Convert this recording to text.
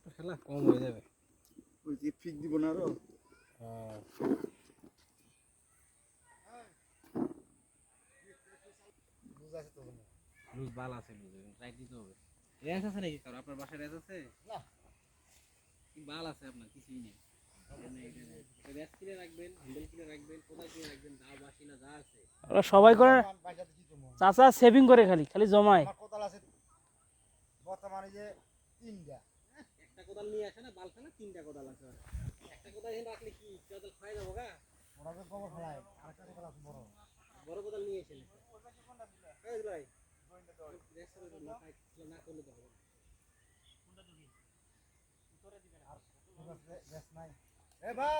আরেকটু খেলা কম হয়ে যাবে। ওই যে ফিক দিব না আরও? হ্যাঁ। লুজ বাল আছে লুজ ট্রাই দিতে হবে। রেস আছে নাকি কারও? আপনার বাসায় রেস আছে? না। কি বাল আছে আপনার? কিছুই নেই। সবাই করে চাচা সেভিং করে খালি খালি জমায়। কোতাল আছে বর্তমানে যে তিনটা। একটা কোদাল নিয়ে আসে না বাল ফেলা তিনটা কোদাল আছে একটা কোদাল এখানে রাখলে কি কোদাল খাই যাব গা? ওরা তো গোবর ফেলায় আরেকটা কোদাল আছে বড়। বড় কোদাল নিয়ে এসে এই ভাই না করলে তো হবে নাই। এ ভাই!